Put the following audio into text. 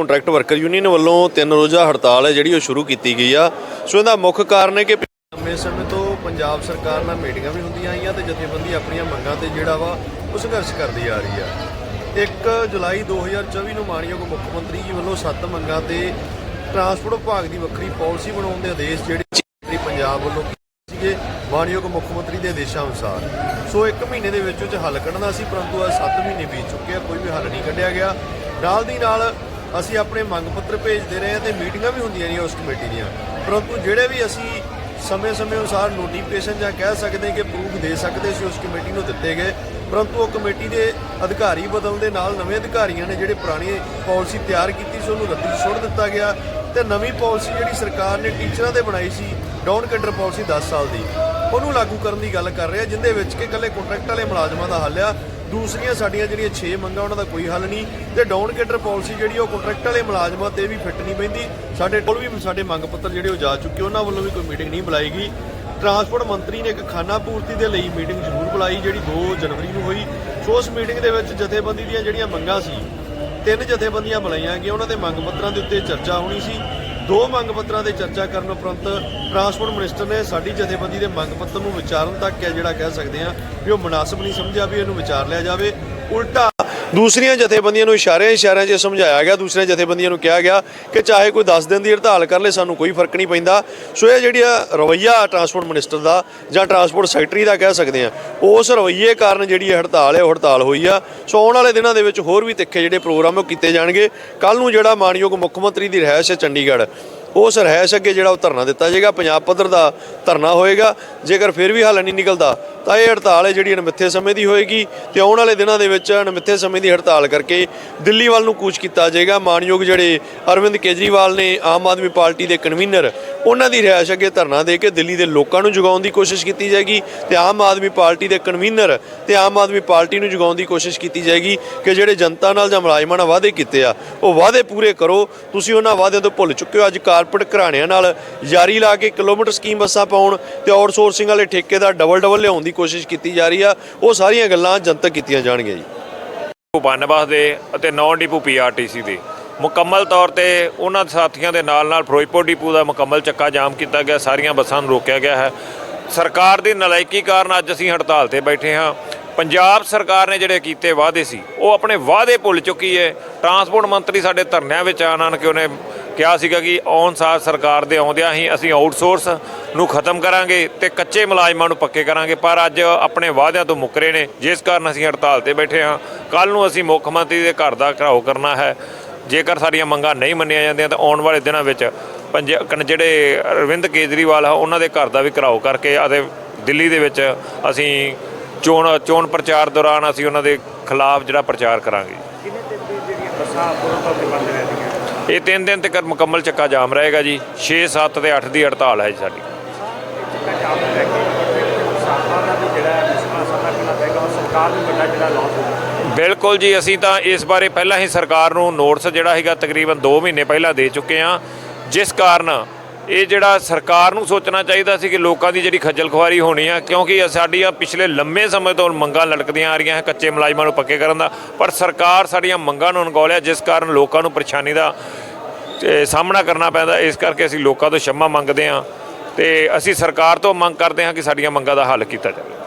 Contract worker union ਵੱਲੋਂ ਤਿੰਨ ਰੋਜ਼ਾ ਹੜਤਾਲ ਹੈ, ਜਿਹੜੀ ਉਹ ਸ਼ੁਰੂ ਕੀਤੀ ਗਈ ਆ। ਸੋ ਇਹਦਾ ਮੁੱਖ ਕਾਰਨ ਹੈ ਕਿ ਲੰਮੇ ਸਮੇਂ ਤੋਂ ਪੰਜਾਬ ਸਰਕਾਰ ਨਾਲ ਮੀਟਿੰਗਾਂ ਵੀ ਹੁੰਦੀਆਂ ਆਈਆਂ ਤੇ ਜਥੇਬੰਦੀ ਆਪਣੀਆਂ ਮੰਗਾਂ ਤੇ ਜਿਹੜਾ ਵਾ ਉਹ ਸੰਘਰਸ਼ ਕਰਦੀ ਆ ਰਹੀ ਆ। 1 ਜੁਲਾਈ 2024 ਨੂੰ ਮਾਨਯੋਗ ਮੁੱਖ ਮੰਤਰੀ ਜੀ ਵੱਲੋਂ ਸੱਤ ਮੰਗਾਂ ਤੇ ਟਰਾਂਸਪੋਰਟ ਵਿਭਾਗ ਦੀ ਵੱਖਰੀ ਪਾਲਿਸੀ ਬਣਾਉਣ ਦੇ ਆਦੇਸ਼ ਜਿਹੜੇ ਪੰਜਾਬ ਵੱਲੋਂ ਸੀਗੇ ਮਾਨਯੋਗ ਮੁੱਖ ਮੰਤਰੀ ਦੇ ਆਦੇਸ਼ਾਂ ਅਨੁਸਾਰ। ਸੋ 1 ਮਹੀਨੇ ਦੇ ਵਿੱਚ ਉਹ 'ਚ ਹੱਲ ਕੱਢਣਾ ਸੀ, ਪਰੰਤੂ ਅੱਜ 7 ਮਹੀਨੇ ਬੀਤ ਚੁੱਕੇ ਆ, ਕੋਈ ਵੀ ਹੱਲ ਨਹੀਂ ਕੱਢਿਆ ਗਿਆ। ਨਾਲ ਦੀ ਨਾਲ ਅਸੀਂ ਆਪਣੇ ਮੰਗ ਪੱਤਰ ਭੇਜਦੇ ਰਹੇ ਹਾਂ ਤੇ ਮੀਟਿੰਗਾਂ ਵੀ ਹੁੰਦੀਆਂ ਰਹੀਆਂ ਉਸ ਕਮੇਟੀ ਦੀਆਂ। ਪਰੰਤੂ ਜਿਹੜੇ ਵੀ ਅਸੀਂ ਸਮੇਂ-ਸਮੇਂ ਅਨੁਸਾਰ ਨੋਟੀਫਿਕੇਸ਼ਨ ਜਾਂ ਕਹਿ ਸਕਦੇ ਕਿ ਪ੍ਰੂਫ ਦੇ ਸਕਦੇ ਸੀ ਉਸ ਕਮੇਟੀ ਨੂੰ ਦਿੱਤੇ ਗਏ। ਪਰੰਤੂ ਉਹ ਕਮੇਟੀ ਦੇ ਅਧਿਕਾਰੀ ਬਦਲਣ ਦੇ ਨਾਲ ਨਵੇਂ ਅਧਿਕਾਰੀਆਂ ਨੇ ਜਿਹੜੇ ਪੁਰਾਣੀ ਪਾਲਿਸੀ ਤਿਆਰ ਕੀਤੀ ਸੀ, ਉਹਨੂੰ ਰੱਦੀ ਸੁੱਟ ਦਿੱਤਾ ਗਿਆ ਤੇ ਨਵੀਂ ਪਾਲਿਸੀ ਜਿਹੜੀ ਸਰਕਾਰ ਨੇ ਟੀਚਰਾਂ ਦੇ ਬਣਾਈ ਸੀ ਡਾਊਨ ਕੈਡਰ ਪਾਲਿਸੀ 10 ਸਾਲ ਦੀ, ਉਹਨੂੰ ਲਾਗੂ ਕਰਨ ਦੀ ਗੱਲ ਕਰ ਰਿਹਾ ਆ ਜਿੰਦੇ ਵਿੱਚ ਕਿ ਇਕੱਲੇ ਕੰਟਰੈਕਟ ਵਾਲੇ ਮੁਲਾਜ਼ਮਾਂ ਦਾ ਹੱਲ ਆ। ਦੂਸਰੀਆਂ ਸਾਡੀਆਂ ਜਿਹੜੀਆਂ 6 ਮੰਗਾਂ, ਉਹਨਾਂ ਦਾ ਕੋਈ ਹੱਲ ਨਹੀਂ। ਤੇ ਡਾਊਨ ਕੈਡਰ ਪਾਲਿਸੀ ਜਿਹੜੀ ਉਹ ਕੰਟਰੈਕਟ ਵਾਲੇ ਮੁਲਾਜ਼ਮਾਂ ਤੇ ਵੀ ਫਿੱਟ ਨਹੀਂ ਪੈਂਦੀ। ਸਾਡੇ ਕੋਲ ਵੀ ਸਾਡੇ ਮੰਗ ਪੱਤਰ ਜਿਹੜੇ ਉਹ ਜਾ ਚੁੱਕੇ ਉਹਨਾਂ ਵੱਲੋਂ ਵੀ ਕੋਈ ਮੀਟਿੰਗ ਨਹੀਂ ਬੁਲਾਈ ਗਈ। ਟਰਾਂਸਪੋਰਟ ਮੰਤਰੀ ਨੇ ਇੱਕ ਖਾਨਾ ਪੂਰਤੀ ਦੇ ਲਈ ਮੀਟਿੰਗ ਜ਼ਰੂਰ ਬੁਲਾਈ, ਜਿਹੜੀ 2 ਜਨਵਰੀ ਨੂੰ ਹੋਈ। ਸੋ ਉਸ ਮੀਟਿੰਗ ਦੇ ਵਿੱਚ ਜਥੇਬੰਦੀ ਦੀਆਂ ਜਿਹੜੀਆਂ ਮੰਗਾਂ ਸੀ, ਤਿੰਨ ਜਥੇਬੰਦੀਆਂ ਬੁਲਾਈਆਂ ਗਈਆਂ। ਉਹਨਾਂ ਦੇ ਮੰਗ ਪੱਤਰਾਂ ਦੇ ਉੱਤੇ ਚਰਚਾ ਹੋਣੀ ਸੀ। ਦੋ ਮੰਗ ਪੱਤਰਾਂ ਤੇ ਚਰਚਾ ਕਰਨ ਉਪਰੰਤ ਟਰਾਂਸਪੋਰਟ ਮਿਨਿਸਟਰ ਨੇ ਸਾਡੀ ਜਥੇਬੰਦੀ ਦੇ ਮੰਗ ਪੱਤਰ ਨੂੰ ਵਿਚਾਰਨ ਤੱਕ ਜਿਹੜਾ ਕਹਿ ਸਕਦੇ ਆ ਵੀ ਉਹ ਮੁਨਾਸਬ ਨਹੀਂ ਸਮਝਿਆ ਵੀ ਇਹਨੂੰ ਵਿਚਾਰ ਲਿਆ ਜਾਵੇ। ਉਲਟਾ ਦੂਸਰੀਆਂ ਜਥੇਬੰਦੀਆਂ ਨੂੰ ਇਸ਼ਾਰਿਆਂ ਇਸ਼ਾਰਿਆਂ 'ਚ ਸਮਝਾਇਆ ਗਿਆ, ਦੂਸਰੀਆਂ ਜਥੇਬੰਦੀਆਂ ਨੂੰ ਕਿਹਾ ਗਿਆ ਕਿ ਚਾਹੇ ਕੋਈ 10 ਦਿਨ ਦੀ ਹੜਤਾਲ ਕਰ ਲੇ, ਸਾਨੂੰ ਕੋਈ ਫ਼ਰਕ ਨਹੀਂ ਪੈਂਦਾ। ਸੋ ਇਹ ਜਿਹੜੀ ਆ ਰਵੱਈਆ ਟਰਾਂਸਪੋਰਟ ਮਿਨਿਸਟਰ ਦਾ ਜਾਂ ਟਰਾਂਸਪੋਰਟ ਸੈਕਟਰੀ ਦਾ ਕਹਿ ਸਕਦੇ ਆ ਉਸ ਰਵੱਈਏ ਕਾਰਨ ਜਿਹੜੀ ਹੜਤਾਲ ਹੈ, ਉਹ ਹੜਤਾਲ ਹੋਈ ਆ। ਸੋ ਆਉਣ ਵਾਲੇ ਦਿਨਾਂ ਦੇ ਵਿੱਚ ਹੋਰ ਵੀ ਤਿੱਖੇ ਜਿਹੜੇ ਪ੍ਰੋਗਰਾਮ ਉਹ ਕੀਤੇ ਜਾਣਗੇ। ਕੱਲ ਨੂੰ ਜਿਹੜਾ ਮਾਨਯੋਗ ਮੁੱਖ ਮੰਤਰੀ ਦੀ ਰਿਹਾਇਸ਼ ਹੈ ਚੰਡੀਗੜ੍ਹ ਉਸ ਰਿਹਾਇਸ਼ ਅੱਗੇ ਜਿਹੜਾ ਉਹ ਧਰਨਾ ਦਿੱਤਾ ਜਾਏਗਾ, ਪੰਜਾਬ ਪੱਧਰ ਦਾ ਧਰਨਾ ਹੋਏਗਾ। ਜੇਕਰ ਫਿਰ ਵੀ ਹੱਲ ਨਹੀਂ ਨਿਕਲਦਾ, ਤਾਂ ਇਹ ਹੜਤਾਲ ਹੈ ਜਿਹੜੀ ਅਣਮਿੱਥੇ ਸਮੇਂ ਦੀ ਹੋਏਗੀ ਤੇ ਆਉਣ ਵਾਲੇ ਦਿਨਾਂ ਦੇ ਵਿੱਚ ਅਣਮਿੱਥੇ ਸਮੇਂ ਦੀ ਹੜਤਾਲ ਕਰਕੇ ਦਿੱਲੀ ਵੱਲ ਨੂੰ ਕੂਚ ਕੀਤਾ ਜਾਏਗਾ। ਮਾਨਯੋਗ ਜਿਹੜੇ ਅਰਵਿੰਦ ਕੇਜਰੀਵਾਲ ਨੇ ਆਮ ਆਦਮੀ ਪਾਰਟੀ ਦੇ ਕਨਵੀਨਰ, ਉਹਨਾਂ ਦੀ ਰਿਹਾਇਸ਼ ਅੱਗੇ ਧਰਨਾ ਦੇ ਕੇ ਦਿੱਲੀ ਦੇ ਲੋਕਾਂ ਨੂੰ ਜਗਾਉਣ ਦੀ ਕੋਸ਼ਿਸ਼ ਕੀਤੀ ਜਾਏਗੀ ਤੇ ਆਮ ਆਦਮੀ ਪਾਰਟੀ ਦੇ ਕਨਵੀਨਰ ਤੇ ਆਮ ਆਦਮੀ ਪਾਰਟੀ ਨੂੰ ਜਗਾਉਣ ਦੀ ਕੋਸ਼ਿਸ਼ ਕੀਤੀ ਜਾਏਗੀ ਕਿ ਜਿਹੜੇ ਜਨਤਾ ਨਾਲ ਜਾਂ ਮੁਲਾਜ਼ਮਾਂ ਨਾਲ ਵਾਅਦੇ ਕੀਤੇ ਆ, ਉਹ ਵਾਅਦੇ ਪੂਰੇ ਕਰੋ। ਤੁਸੀਂ ਉਹਨਾਂ ਵਾਅਦਿਆਂ ਤੋਂ ਭੁੱਲ ਚੁੱਕੇ ਹੋ। ਅੱਜ ਕਾਰਪੋਰੇਟ ਘਰਾਣਿਆਂ ਨਾਲ ਯਾਰੀ ਲਾ ਕੇ ਕਿਲੋਮੀਟਰ ਸਕੀਮ ਬੱਸਾਂ ਪਾਉਣ ਤੇ ਆਊਟਸੋਰਸਿੰਗ ਵਾਲੇ ਠੇਕੇ ਦਾ ਡਬਲ ਡਬਲ ਲਿਆਉਣ ਦੀ ਕੋਸ਼ਿਸ਼ ਕੀਤੀ ਜਾ ਰਹੀ ਆ। ਉਹ ਸਾਰੀਆਂ ਗੱਲਾਂ ਜਨਤਕ ਕੀਤੀਆਂ ਜਾਣਗੀਆਂ ਜੀ। ਡਿਪੂ ਬੰਨਬਸ ਦੇ ਅਤੇ ਨੌਨ ਡਿਪੂ ਪੀਆਰਟੀਸੀ ਦੇ। ਮੁਕੰਮਲ ਤੌਰ ਤੇ ਉਹਨਾਂ ਸਾਥੀਆਂ ਦੇ ਨਾਲ ਨਾਲ ਫਿਰੋਜ਼ਪੁਰ ਡਿਪੂ ਦਾ ਮੁਕੰਮਲ ਚੱਕਾ ਜਾਮ ਕੀਤਾ ਗਿਆ। ਸਾਰੀਆਂ ਬੱਸਾਂ ਨੂੰ ਰੋਕਿਆ ਗਿਆ ਹੈ। ਸਰਕਾਰ ਦੀ ਨਲਾਇਕੀ ਕਾਰਨ ਅੱਜ ਅਸੀਂ ਹੜਤਾਲ ਤੇ ਬੈਠੇ ਹਾਂ। ਪੰਜਾਬ ਸਰਕਾਰ ਨੇ ਜਿਹੜੇ ਕੀਤੇ ਵਾਅਦੇ ਸੀ, ਉਹ ਆਪਣੇ ਵਾਅਦੇ ਭੁੱਲ ਚੁੱਕੀ ਹੈ। ਟਰਾਂਸਪੋਰਟ ਮੰਤਰੀ ਸਾਡੇ ਧਰਨਿਆਂ ਵਿੱਚ ਆਣ ਆਣ ਕੇ ਉਹਨੇ ਕਿਹਾ ਸੀਗਾ ਕਿ ਔਨ ਸਾਰ ਸਰਕਾਰ ਦੇ ਆਉਂਦਿਆਂ ਹੀ ਅਸੀਂ ਆਊਟਸੋਰਸ ਨੂੰ ਖਤਮ ਕਰਾਂਗੇ ਤੇ ਕੱਚੇ ਮੁਲਾਜ਼ਮਾਂ ਨੂੰ ਪੱਕੇ ਕਰਾਂਗੇ। ਪਰ ਅੱਜ ਆਪਣੇ ਵਾਅਦਿਆਂ ਤੋਂ ਮੁੱਕਰੇ ਨੇ। ਜਿਸ ਕਾਰਨ ਅਸੀਂ ਹੜਤਾਲ ਤੇ ਬੈਠੇ ਹਾਂ। ਕੱਲ ਨੂੰ ਅਸੀਂ ਮੁੱਖ ਮੰਤਰੀ ਦੇ ਘਰ ਦਾ ਘਰਾਓ ਕਰਨਾ ਹੈ। ਜੇਕਰ ਸਾਡੀਆਂ ਮੰਗਾਂ ਨਹੀਂ ਮੰਨੀਆਂ ਜਾਂਦੀਆਂ ਤਾਂ ਆਉਣ ਵਾਲੇ ਦਿਨਾਂ ਵਿੱਚ ਪੰਜ ਜਿਹੜੇ ਅਰਵਿੰਦ ਕੇਜਰੀਵਾਲ ਆ, ਉਹਨਾਂ ਦੇ ਘਰ ਦਾ ਵੀ ਘਰਾਓ ਕਰਕੇ ਅਤੇ ਦਿੱਲੀ ਦੇ ਵਿੱਚ ਅਸੀਂ ਚੋਣ ਚੋਣ ਪ੍ਰਚਾਰ ਦੌਰਾਨ ਅਸੀਂ ਉਹਨਾਂ ਦੇ ਖਿਲਾਫ ਜਿਹੜਾ ਪ੍ਰਚਾਰ ਕਰਾਂਗੇ। ਕਿੰਨੇ ਦਿਨ ਦੀ ਜਿਹੜੀਆਂ ਬੱਸਾਂ ਪੂਰਨ ਤੌਰ ਤੇ ਬੰਦ ਰਹਿੰਦੀਆਂ ਇਹ ਤਿੰਨ ਦਿਨ ਤੱਕ ਮੁਕੰਮਲ ਚੱਕਾ ਜਾਮ ਰਹੇਗਾ ਜੀ। 6 7 ਤੇ 8 ਦੀ ਹੜਤਾਲ ਹੈ ਜੀ ਸਾਡੀ। ਬਿਲਕੁਲ ਜੀ ਅਸੀਂ ਤਾਂ ਇਸ ਬਾਰੇ ਪਹਿਲਾਂ ਹੀ ਸਰਕਾਰ ਨੂੰ ਨੋਟਿਸ ਜਿਹੜਾ ਹੈਗਾ ਤਕਰੀਬਨ 2 ਮਹੀਨੇ ਪਹਿਲਾਂ ਦੇ ਚੁੱਕੇ ਹਾਂ। ਜਿਸ ਕਾਰਨ ਇਹ ਜਿਹੜਾ ਸਰਕਾਰ ਨੂੰ ਸੋਚਣਾ ਚਾਹੀਦਾ ਸੀ ਕਿ ਲੋਕਾਂ ਦੀ ਜਿਹੜੀ ਖੱਜਲ ਖੁਆਰੀ ਹੋਣੀ ਆ, ਕਿਉਂਕਿ ਸਾਡੀਆਂ ਪਿਛਲੇ ਲੰਮੇ ਸਮੇਂ ਤੋਂ ਮੰਗਾਂ ਲਟਕਦੀਆਂ ਆ ਰਹੀਆਂ ਹੈ ਕੱਚੇ ਮੁਲਾਜ਼ਮਾਂ ਨੂੰ ਪੱਕੇ ਕਰਨ ਦਾ। ਪਰ ਸਰਕਾਰ ਸਾਡੀਆਂ ਮੰਗਾਂ ਨੂੰ ਅਣਗੌਲਿਆ, ਜਿਸ ਕਾਰਨ ਲੋਕਾਂ ਨੂੰ ਪਰੇਸ਼ਾਨੀ ਦਾ ਸਾਹਮਣਾ ਕਰਨਾ ਪੈਂਦਾ। ਇਸ ਕਰਕੇ ਅਸੀਂ ਲੋਕਾਂ ਤੋਂ ਸ਼ਮਾ ਮੰਗਦੇ ਹਾਂ ਤੇ ਅਸੀਂ ਸਰਕਾਰ ਤੋਂ ਮੰਗ ਕਰਦੇ ਹਾਂ ਕਿ ਸਾਡੀਆਂ ਮੰਗਾਂ ਦਾ ਹੱਲ ਕੀਤਾ ਜਾਵੇ।